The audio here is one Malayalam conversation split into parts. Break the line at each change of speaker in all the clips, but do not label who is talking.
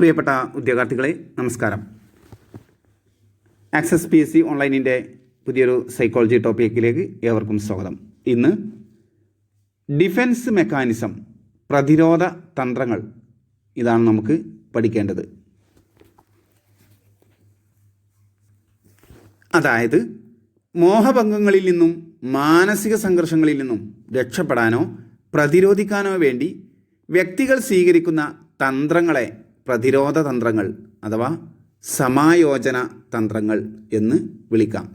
പ്രിയപ്പെട്ട ഉദ്യോഗാർത്ഥികളെ നമസ്കാരം. ആക്സസ് പി എസ് സി ഓൺലൈനിന്റെ പുതിയൊരു സൈക്കോളജി ടോപ്പിക്കിലേക്ക് ഏവർക്കും സ്വാഗതം. ഇന്ന് ഡിഫൻസ് മെക്കാനിസം പ്രതിരോധ തന്ത്രങ്ങൾ ഇതാണ് നമുക്ക് പഠിക്കേണ്ടത്. അതായത് മോഹഭംഗങ്ങളിൽ നിന്നും മാനസിക സംഘർഷങ്ങളിൽ നിന്നും രക്ഷപ്പെടാനോ പ്രതിരോധിക്കാനോ വേണ്ടി വ്യക്തികൾ സ്വീകരിക്കുന്ന തന്ത്രങ്ങളെ പ്രതിരോധ തന്ത്രങ്ങൾ അഥവാ സമായോജന തന്ത്രങ്ങൾ എന്ന് വിളിക്കാം.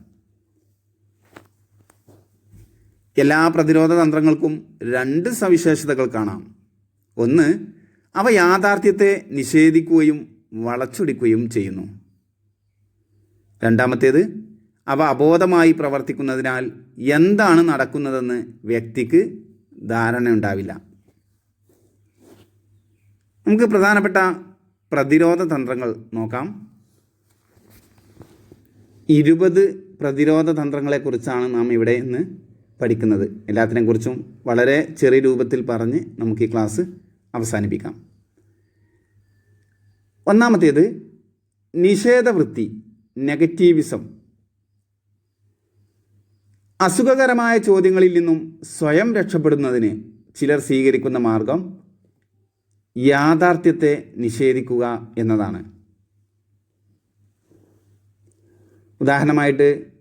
എല്ലാ പ്രതിരോധ തന്ത്രങ്ങൾക്കും രണ്ട് സവിശേഷതകൾ കാണാം. ഒന്ന് അവ യാഥാർത്ഥ്യത്തെ നിഷേധിക്കുകയും വളച്ചൊടിക്കുകയും ചെയ്യുന്നു. രണ്ടാമത്തേത് അവ അബോധമായി പ്രവർത്തിക്കുന്നതിനാൽ എന്താണ് നടക്കുന്നതെന്ന് വ്യക്തിക്ക് ധാരണ ഉണ്ടാവില്ല നമുക്ക് പ്രധാനപ്പെട്ട പ്രതിരോധ തന്ത്രങ്ങൾ നോക്കാം. ഇരുപത് പ്രതിരോധ തന്ത്രങ്ങളെക്കുറിച്ചാണ് നാം ഇവിടെ ഇന്ന് പഠിക്കുന്നത്. എല്ലാത്തിനെ കുറിച്ചും വളരെ ചെറിയ രൂപത്തിൽ പറഞ്ഞ് നമുക്ക് ഈ ക്ലാസ് അവസാനിപ്പിക്കാം. ഒന്നാമത്തേത് നിഷേധവൃത്തി നെഗറ്റീവിസം. അസുഖകരമായ ചോദ്യങ്ങളിൽ നിന്നും സ്വയം രക്ഷപ്പെടുന്നതിന് ചിലർ സ്വീകരിക്കുന്ന മാർഗം യാഥാർത്ഥ്യത്തെ നിഷേധിക്കുക എന്നതാണ്. ഉദാഹരണമായിട്ട്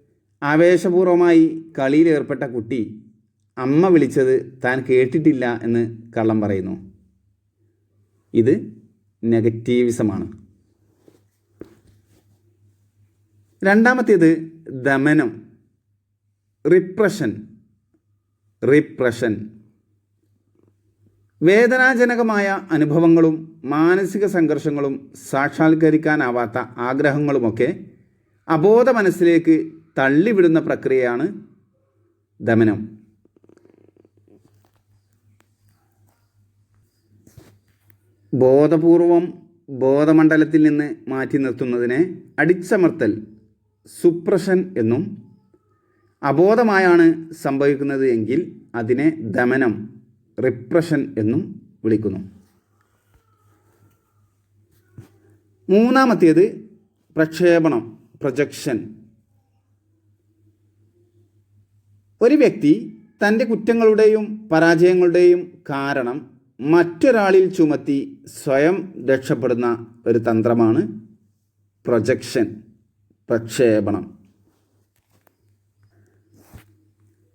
ആവേശപൂർവമായി കളിയിൽ ഏർപ്പെട്ട കുട്ടി അമ്മ വിളിച്ചത് താൻ കേട്ടിട്ടില്ല എന്ന് കള്ളം പറയുന്നു. ഇത് നെഗറ്റീവിസമാണ്. രണ്ടാമത്തേത് ദമനം. റിപ്രഷൻ. റിപ്രഷൻ. വേദനാജനകമായ അനുഭവങ്ങളും മാനസിക സംഘർഷങ്ങളും സാക്ഷാത്കരിക്കാനാവാത്ത ആഗ്രഹങ്ങളുമൊക്കെ അബോധ മനസ്സിലേക്ക് തള്ളിവിടുന്ന പ്രക്രിയയാണ് ദമനം. ബോധപൂർവം ബോധമണ്ഡലത്തിൽ നിന്ന് മാറ്റി നിർത്തുന്നതിനെ അടിച്ചമർത്തൽ സുപ്രഷൻ എന്നും അബോധമായാണ് സംഭവിക്കുന്നത് എങ്കിൽ അതിനെ ദമനം റിപ്രഷൻ എന്നും വിളിക്കുന്നു. മൂന്നാമത്തേത് പ്രക്ഷേപണം പ്രൊജക്ഷൻ ഒരു വ്യക്തി തന്റെ കുറ്റങ്ങളുടെയും പരാജയങ്ങളുടെയും കാരണം മറ്റൊരാളിൽ ചുമത്തി സ്വയം രക്ഷപ്പെടുന്ന ഒരു തന്ത്രമാണ് പ്രൊജക്ഷൻ പ്രക്ഷേപണം.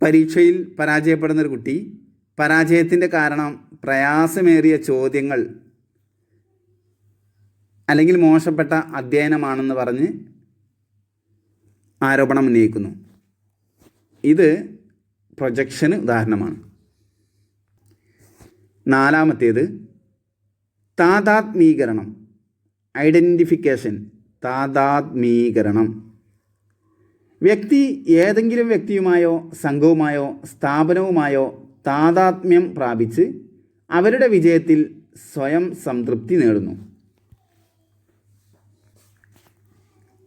പരീക്ഷയിൽ പരാജയപ്പെടുന്ന ഒരു കുട്ടി പരാജയത്തിന്റെ കാരണം പ്രയാസമേറിയ ചോദ്യങ്ങൾ അല്ലെങ്കിൽ മോശപ്പെട്ട അധ്യയനമാണെന്ന് പറഞ്ഞ് ആരോപണം ഉന്നയിക്കുന്നു. ഇത് പ്രൊജക്ഷന് ഉദാഹരണമാണ്. നാലാമത്തേത് താതാത്മീകരണം ഐഡന്റിഫിക്കേഷൻ താതാത്മീകരണം. വ്യക്തി ഏതെങ്കിലും വ്യക്തിയുമായോ സംഘവുമായോ സ്ഥാപനവുമായോ താതാത്മ്യം പ്രാപിച്ച് അവരുടെ വിജയത്തിൽ സ്വയം സംതൃപ്തി നേടുന്നു.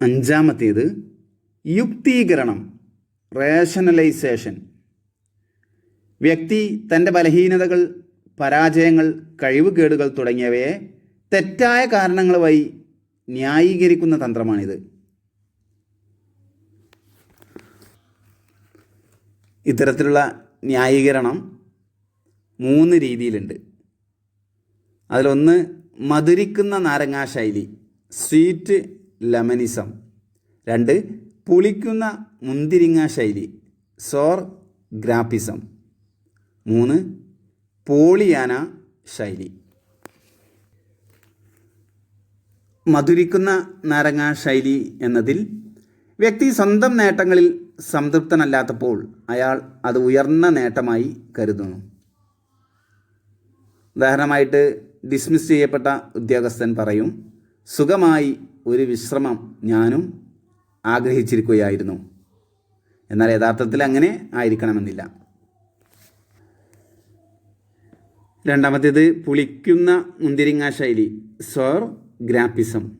അഞ്ചാമത്തേത് യുക്തീകരണം റേഷണലൈസേഷൻ വ്യക്തി തന്റെ ബലഹീനതകൾ പരാജയങ്ങൾ കഴിവുകേടുകൾ തുടങ്ങിയവയെ തെറ്റായ കാരണങ്ങൾ വഴി ന്യായീകരിക്കുന്ന തന്ത്രമാണിത്. ഇത്തരത്തിലുള്ള ന്യായീകരണം മൂന്ന് രീതിയിലുണ്ട്. അതിലൊന്ന് മധുരിക്കുന്ന നാരങ്ങാ ശൈലി സ്വീറ്റ് ലെമനിസം. രണ്ട് പുളിക്കുന്ന മുന്തിരിങ്ങ ശൈലി സോർ ഗ്രാപ്പിസം. മൂന്ന് പോളിയാന ശൈലി. മധുരിക്കുന്ന നാരങ്ങാ ശൈലി എന്നതിൽ വ്യക്തി സ്വന്തം നേട്ടങ്ങളിൽ സംതൃപ്തനല്ലാത്തപ്പോൾ അയാൾ അത് ഉയർന്ന നേട്ടമായി കരുതുന്നു. ഉദാഹരണമായിട്ട് ഡിസ്മിസ് ചെയ്യപ്പെട്ട ഉദ്യോഗസ്ഥൻ പറയും സുഖമായി ഒരു വിശ്രമം ഞാനും ആഗ്രഹിച്ചിരിക്കുകയായിരുന്നു. എന്നാൽ യഥാർത്ഥത്തിൽ അങ്ങനെ ആയിരിക്കണമെന്നില്ല. രണ്ടാമത്തേത് പുളിക്കുന്ന മുന്തിരിങ്ങ ശൈലി സോർ ഗ്രാപ്പിസം.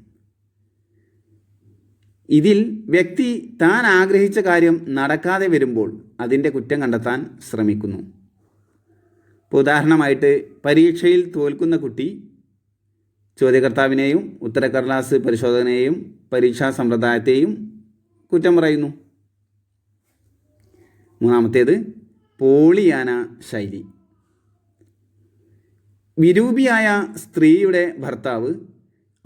ഇതിൽ വ്യക്തി താൻ ആഗ്രഹിച്ച കാര്യം നടക്കാതെ വരുമ്പോൾ അതിന്റെ കുറ്റം കണ്ടെത്താൻ ശ്രമിക്കുന്നു. ഉദാഹരണമായിട്ട് പരീക്ഷയിൽ തോൽക്കുന്ന കുട്ടി ചോദ്യകർത്താവിനെയും ഉത്തരക്കടലാസ് പരിശോധനയെയും പരീക്ഷാ സമ്പ്രദായത്തെയും കുറ്റം പറയുന്നു. മൂന്നാമത്തേത് പോളിയാന ശൈലി. വിരൂപിയായ സ്ത്രീയുടെ ഭർത്താവ്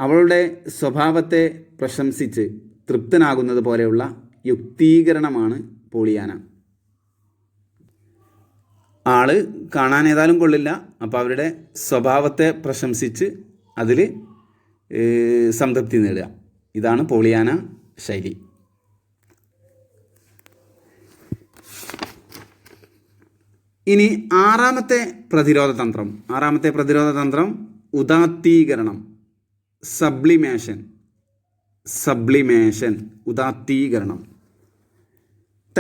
അവളുടെ സ്വഭാവത്തെ പ്രശംസിച്ച് തൃപ്തനാകുന്നത് പോലെയുള്ള യുക്തീകരണമാണ് പോളിയാന. ആൾ കാണാൻ ഏതായാലും കൊള്ളില്ല. അപ്പോൾ അവരുടെ സ്വഭാവത്തെ പ്രശംസിച്ച് അതിൽ സംതൃപ്തി നേടുക. ഇതാണ് പോളിയാന ശൈലി. ഇനി ആറാമത്തെ പ്രതിരോധ തന്ത്രം ആറാമത്തെ പ്രതിരോധ തന്ത്രം ഉദാത്തീകരണം സബ്ലിമേഷൻ. സബ്ലിമേഷൻ ഉദാത്തീകരണം.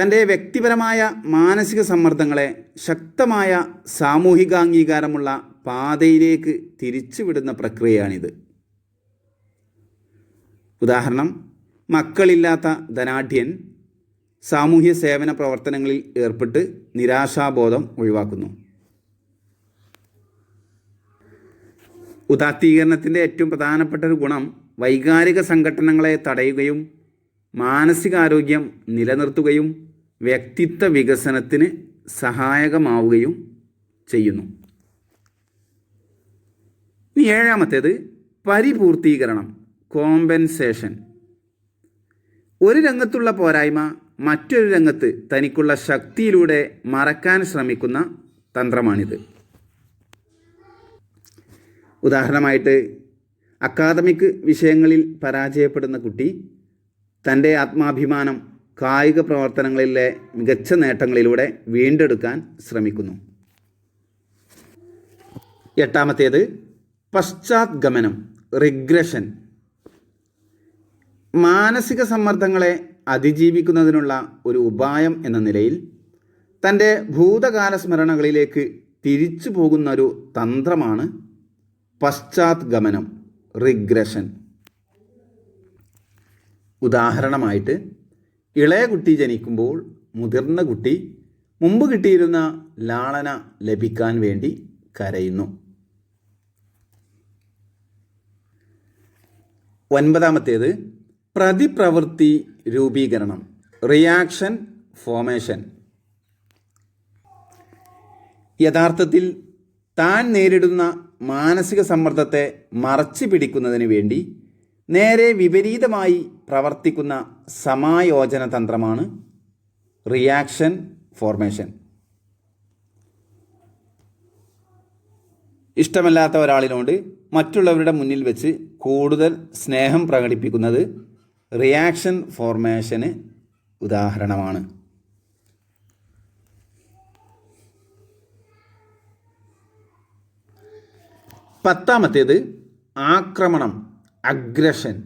തന്റെ വ്യക്തിപരമായ മാനസിക സമ്മർദ്ദങ്ങളെ ശക്തമായ സാമൂഹികാംഗീകാരമുള്ള പാതയിലേക്ക് തിരിച്ചുവിടുന്ന പ്രക്രിയയാണിത്. ഉദാഹരണം മക്കളില്ലാത്ത ധനാഢ്യൻ സാമൂഹ്യ സേവന പ്രവർത്തനങ്ങളിൽ ഏർപ്പെട്ട് നിരാശാബോധം ഒഴിവാക്കുന്നു. ഉദാത്തീകരണത്തിന്റെ ഏറ്റവും പ്രധാനപ്പെട്ട ഒരു ഗുണം വൈകാരിക സംഘടനകളെ തടയുകയും മാനസികാരോഗ്യം നിലനിർത്തുകയും വ്യക്തിത്വ വികസനത്തിന് സഹായകമാവുകയും ചെയ്യുന്നു. ഇനി ഏഴാമത്തേത് പരിപൂർത്തീകരണം കോമ്പൻസേഷൻ ഒരു രംഗത്തുള്ള പോരായ്മ മറ്റൊരു രംഗത്ത് തനിക്കുള്ള ശക്തിയിലൂടെ മറക്കാൻ ശ്രമിക്കുന്ന തന്ത്രമാണിത്. ഉദാഹരണമായിട്ട് അക്കാദമിക് വിഷയങ്ങളിൽ പരാജയപ്പെടുന്ന കുട്ടി തന്റെ ആത്മാഭിമാനം കായിക പ്രവർത്തനങ്ങളിലെ മികച്ച നേട്ടങ്ങളിലൂടെ വീണ്ടെടുക്കാൻ ശ്രമിക്കുന്നു. എട്ടാമത്തേത് പശ്ചാത്ഗമനം റിഗ്രഷൻ. മാനസിക സമ്മർദ്ദങ്ങളെ അതിജീവിക്കുന്നതിനുള്ള ഒരു ഉപായം എന്ന നിലയിൽ തന്റെ ഭൂതകാല സ്മരണകളിലേക്ക് തിരിച്ചു പോകുന്ന ഒരു തന്ത്രമാണ് പശ്ചാത്ഗമനം റിഗ്രഷൻ. ഉദാഹരണമായിട്ട് ഇളയ കുട്ടി ജനിക്കുമ്പോൾ മുതിർന്ന കുട്ടി മുമ്പ് കിട്ടിയിരുന്ന ലാളന ലഭിക്കാൻ വേണ്ടി കരയുന്നു. ഒൻപതാമത്തേത് പ്രതിപ്രവൃത്തി രൂപീകരണം റിയാക്ഷൻ ഫോമേഷൻ യഥാർത്ഥത്തിൽ താൻ നേരിടുന്ന മാനസിക സമ്മർദ്ദത്തെ മറച്ചു പിടിക്കുന്നതിന് വേണ്ടി നേരെ വിപരീതമായി പ്രവർത്തിക്കുന്ന സമായോജന തന്ത്രമാണ് റിയാക്ഷൻ ഫോർമേഷൻ. ഇഷ്ടമല്ലാത്ത ഒരാളിനോട് മറ്റുള്ളവരുടെ മുന്നിൽ വെച്ച് കൂടുതൽ സ്നേഹം പ്രകടിപ്പിക്കുന്നത് റിയാക്ഷൻ ഫോർമേഷന് ഉദാഹരണമാണ്. പത്താമത്തേത് ആക്രമണം അഗ്രഷൻ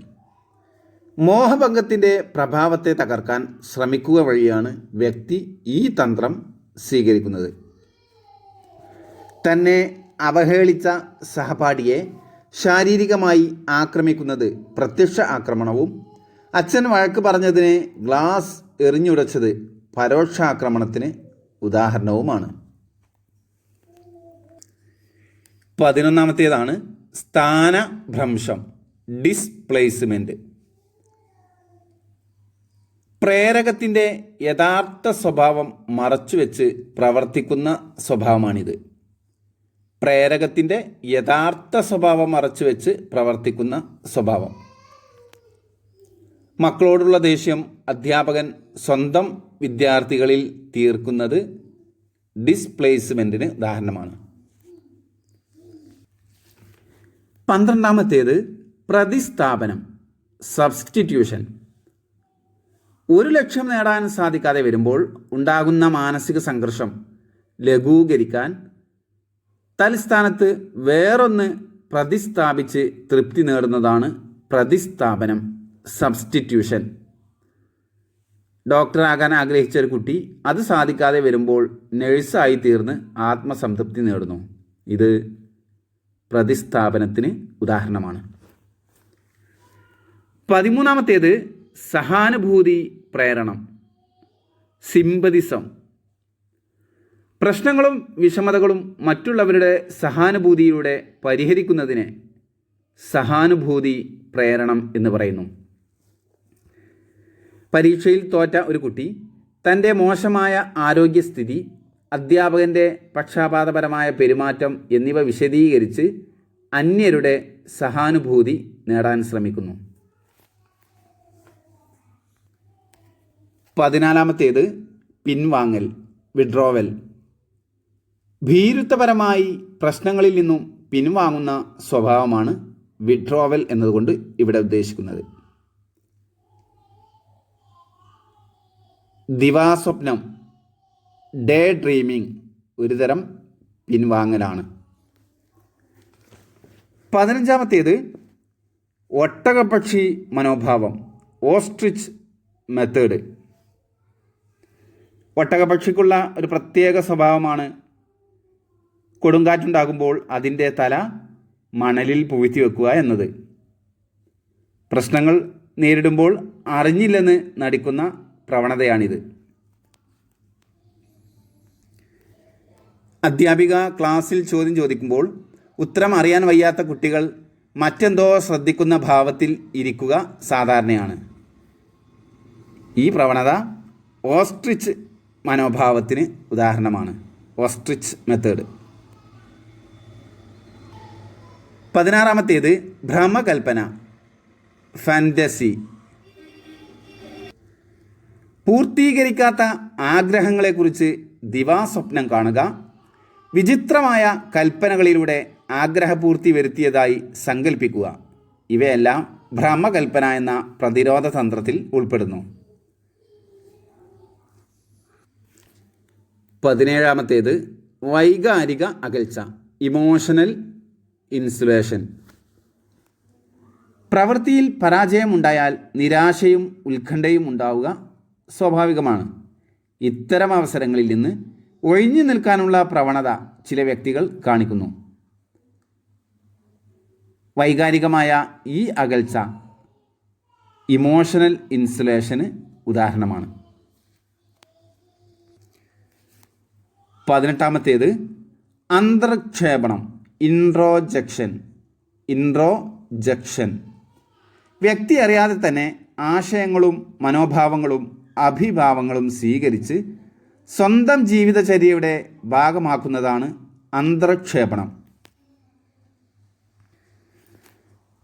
മോഹഭംഗത്തിന്റെ പ്രഭാവത്തെ തകർക്കാൻ ശ്രമിക്കുക വഴിയാണ് വ്യക്തി ഈ തന്ത്രം സ്വീകരിക്കുന്നത്. തന്നെ അവഹേളിച്ച സഹപാഠിയെ ശാരീരികമായി ആക്രമിക്കുന്നത് പ്രത്യക്ഷ ആക്രമണവും അച്ഛൻ വഴക്ക് പറഞ്ഞതിനെ ഗ്ലാസ് എറിഞ്ഞുടച്ചത് പരോക്ഷാക്രമണത്തിന് ഉദാഹരണവുമാണ്. പതിനൊന്നാമത്തേതാണ് സ്ഥാനഭ്രംശം ഡിസ്പ്ലേസ്മെന്റ് പ്രേരകത്തിന്റെ യഥാർത്ഥ സ്വഭാവം മറച്ചുവെച്ച് പ്രവർത്തിക്കുന്ന സ്വഭാവമാണിത്. പ്രേരകത്തിന്റെ യഥാർത്ഥ സ്വഭാവം മറച്ചുവെച്ച് പ്രവർത്തിക്കുന്ന സ്വഭാവം. മക്കളോടുള്ള ദേഷ്യം അധ്യാപകൻ സ്വന്തം വിദ്യാർത്ഥികളിൽ തീർക്കുന്നത് ഡിസ്പ്ലേസ്മെന്റിന് ഉദാഹരണമാണ്. പന്ത്രണ്ടാമത്തേത് പ്രതിസ്ഥാപനം സബ്സ്റ്റിറ്റ്യൂഷൻ ഒരു ലക്ഷ്യം നേടാൻ സാധിക്കാതെ വരുമ്പോൾ ഉണ്ടാകുന്ന മാനസിക സംഘർഷം ലഘൂകരിക്കാൻ തൽസ്ഥാനത്ത് വേറൊന്ന് പ്രതിസ്ഥാപിച്ച് തൃപ്തി നേടുന്നതാണ് പ്രതിസ്ഥാപനം സബ്സ്റ്റിറ്റ്യൂഷൻ ഡോക്ടറാകാൻ ആഗ്രഹിച്ച ഒരു കുട്ടി അത് സാധിക്കാതെ വരുമ്പോൾ നഴ്സായി തീർന്ന് ആത്മസംതൃപ്തി നേടുന്നു. ഇത് പ്രതിസ്ഥാപനത്തിന് ഉദാഹരണമാണ്. പതിമൂന്നാമത്തേത് സഹാനുഭൂതി പ്രേരണം സിമ്പതിസം. പ്രശ്നങ്ങളും വിഷമതകളും മറ്റുള്ളവരുടെ സഹാനുഭൂതിയിലൂടെ പരിഹരിക്കുന്നതിനെ സഹാനുഭൂതി പ്രേരണം എന്ന് പറയുന്നു. പരീക്ഷയിൽ തോറ്റ ഒരു കുട്ടി തന്റെ മോശമായ ആരോഗ്യസ്ഥിതി അധ്യാപകന്റെ പക്ഷാപാതപരമായ പെരുമാറ്റം എന്നിവ വിശദീകരിച്ച് അന്യരുടെ സഹാനുഭൂതി നേടാൻ ശ്രമിക്കുന്നു. പതിനാലാമത്തേത് പിൻവാങ്ങൽ വിഡ്രോവൽ ഭീരുത്വപരമായി പ്രശ്നങ്ങളിൽ നിന്നും പിൻവാങ്ങുന്ന സ്വഭാവമാണ് വിഡ്രോവൽ എന്നതുകൊണ്ട് ഇവിടെ ഉദ്ദേശിക്കുന്നത്. ദിവാസ്വപ്നം ഡേ ഡ്രീമിംഗ് ഒരുതരം പിൻവാങ്ങലാണ്. പതിനഞ്ചാമത്തേത് ഒട്ടകപക്ഷി മനോഭാവം ഓസ്ട്രിച്ച് മെത്തേഡ്. ഒട്ടകപക്ഷിക്കുള്ള ഒരു പ്രത്യേക സ്വഭാവമാണ്. കൊടുങ്കാറ്റുണ്ടാകുമ്പോൾ അതിന്റെ തല മണലിൽ പുഴുത്തി വെക്കുക എന്നത്. പ്രശ്നങ്ങൾ നേരിടുമ്പോൾ അറിഞ്ഞില്ലെന്ന് നടിക്കുന്ന പ്രവണതയാണിത്. അധ്യാപിക ക്ലാസ്സിൽ ചോദ്യം ചോദിക്കുമ്പോൾ ഉത്തരം അറിയാൻ വയ്യാത്ത കുട്ടികൾ മറ്റെന്തോ ശ്രദ്ധിക്കുന്ന ഭാവത്തിൽ ഇരിക്കുക സാധാരണയാണ്. ഈ പ്രവണത ഓസ്ട്രിച്ച് മനോഭാവത്തിന് ഉദാഹരണമാണ്. Ostrich method. പതിനാറാമത്തേത് ഭ്രമകൽപ്പന. ഫാന്റസി പൂർത്തീകരിക്കാത്ത ആഗ്രഹങ്ങളെക്കുറിച്ച് ദിവാസ്വപ്നം കാണുക വിചിത്രമായ കൽപ്പനകളിലൂടെ ആഗ്രഹപൂർത്തി വരുത്തിയതായി സങ്കല്പിക്കുക ഇവയെല്ലാം ഭ്രമകൽപ്പന എന്ന പ്രതിരോധ തന്ത്രത്തിൽ ഉൾപ്പെടുന്നു. പതിനേഴാമത്തേത് വൈകാരിക അകൽച്ച ഇമോഷണൽ ഇൻസുലേഷൻ പ്രവൃത്തിയിൽ പരാജയമുണ്ടായാൽ നിരാശയും ഉത്കണ്ഠയും ഉണ്ടാവുക സ്വാഭാവികമാണ്. ഇത്തരം അവസരങ്ങളിൽ നിന്ന് ഒഴിഞ്ഞു നിൽക്കാനുള്ള പ്രവണത ചില വ്യക്തികൾ കാണിക്കുന്നു. വൈകാരികമായ ഈ അകൽച്ച ഇമോഷണൽ ഇൻസുലേഷന് ഉദാഹരണമാണ്. പതിനെട്ടാമത്തേത് അന്തർക്ഷേപണം ഇൻട്രോജക്ഷൻ ഇൻട്രോജക്ഷൻ വ്യക്തി അറിയാതെ തന്നെ ആശയങ്ങളും മനോഭാവങ്ങളും അഭിഭാവങ്ങളും സ്വീകരിച്ച് സ്വന്തം ജീവിതചര്യയുടെ ഭാഗമാക്കുന്നതാണ് അന്തർക്ഷേപണം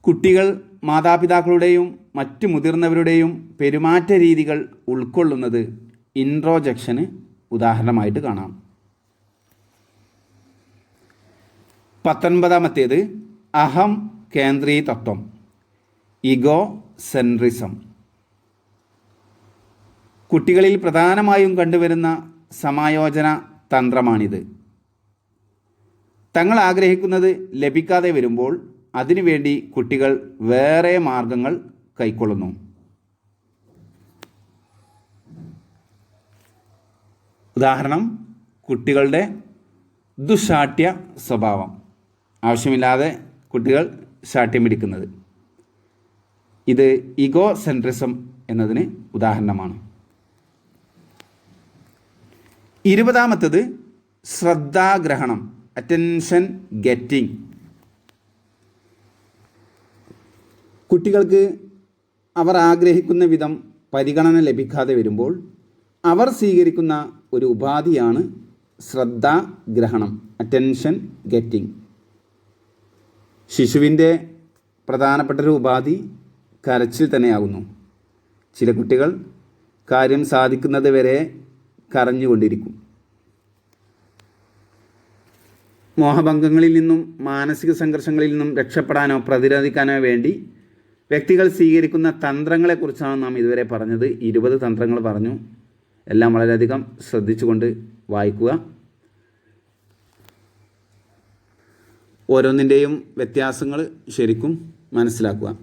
കുട്ടികൾ മാതാപിതാക്കളുടെയും മറ്റു മുതിർന്നവരുടെയും പെരുമാറ്റ രീതികൾ ഉൾക്കൊള്ളുന്നത് ഇൻട്രോജക്ഷന് ഉദാഹരണമായിട്ട് കാണാം. പത്തൊൻപതാമത്തേത് അഹം കേന്ദ്രീ തത്വം ഇഗോ സെൻട്രിസം കുട്ടികളിൽ പ്രധാനമായും കണ്ടുവരുന്ന സമായോജന തന്ത്രമാണിത്. തങ്ങൾ ആഗ്രഹിക്കുന്നത് ലഭിക്കാതെ വരുമ്പോൾ അതിനുവേണ്ടി കുട്ടികൾ വേറെ മാർഗങ്ങൾ കൈക്കൊള്ളുന്നു. ഉദാഹരണം കുട്ടികളുടെ ദുശാഠ്യ സ്വഭാവം. ആവശ്യമില്ലാതെ കുട്ടികൾ ശാഠ്യം പിടിക്കുന്നത്. ഇത് ഇഗോ സെൻട്രിസം എന്നതിന് ഉദാഹരണമാണ്. ഇരുപതാമത്തത് ശ്രദ്ധാഗ്രഹണം അറ്റൻഷൻ ഗെറ്റിംഗ് കുട്ടികൾക്ക് അവർ ആഗ്രഹിക്കുന്ന വിധം പരിഗണന ലഭിക്കാതെ വരുമ്പോൾ അവർ സ്വീകരിക്കുന്ന ഒരു ഉപാധിയാണ് ശ്രദ്ധാഗ്രഹണം അറ്റൻഷൻ ഗെറ്റിംഗ് ശിശുവിന്റെ പ്രധാനപ്പെട്ട ഒരു ഉപാധി കരച്ചിൽ തന്നെയാകുന്നു ചില കുട്ടികൾ കാര്യം സാധിക്കുന്നത് വരെ കരഞ്ഞുകൊണ്ടിരിക്കും. മോഹഭംഗങ്ങളിൽ നിന്നും മാനസിക സംഘർഷങ്ങളിൽ നിന്നും രക്ഷപ്പെടാനോ പ്രതിരോധിക്കാനോ വേണ്ടി വ്യക്തികൾ സ്വീകരിക്കുന്ന തന്ത്രങ്ങളെക്കുറിച്ചാണ് നാം ഇതുവരെ പറഞ്ഞത്. ഇരുപത് തന്ത്രങ്ങൾ പറഞ്ഞു. എല്ലാം വളരെയധികം ശ്രദ്ധിച്ചുകൊണ്ട് വായിക്കുക. ഓരോന്നിന്റെയും വ്യത്യാസങ്ങൾ ശരിക്കും മനസ്സിലാക്കുക.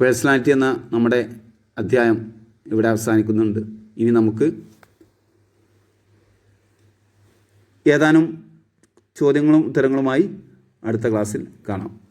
പേഴ്സണാലിറ്റി എന്ന നമ്മുടെ അധ്യായം ഇവിടെ അവസാനിക്കുന്നുണ്ട്. ഇനി നമുക്ക് ഏതാനും ചോദ്യങ്ങളും ഉത്തരങ്ങളുമായി അടുത്ത ക്ലാസ്സിൽ കാണാം.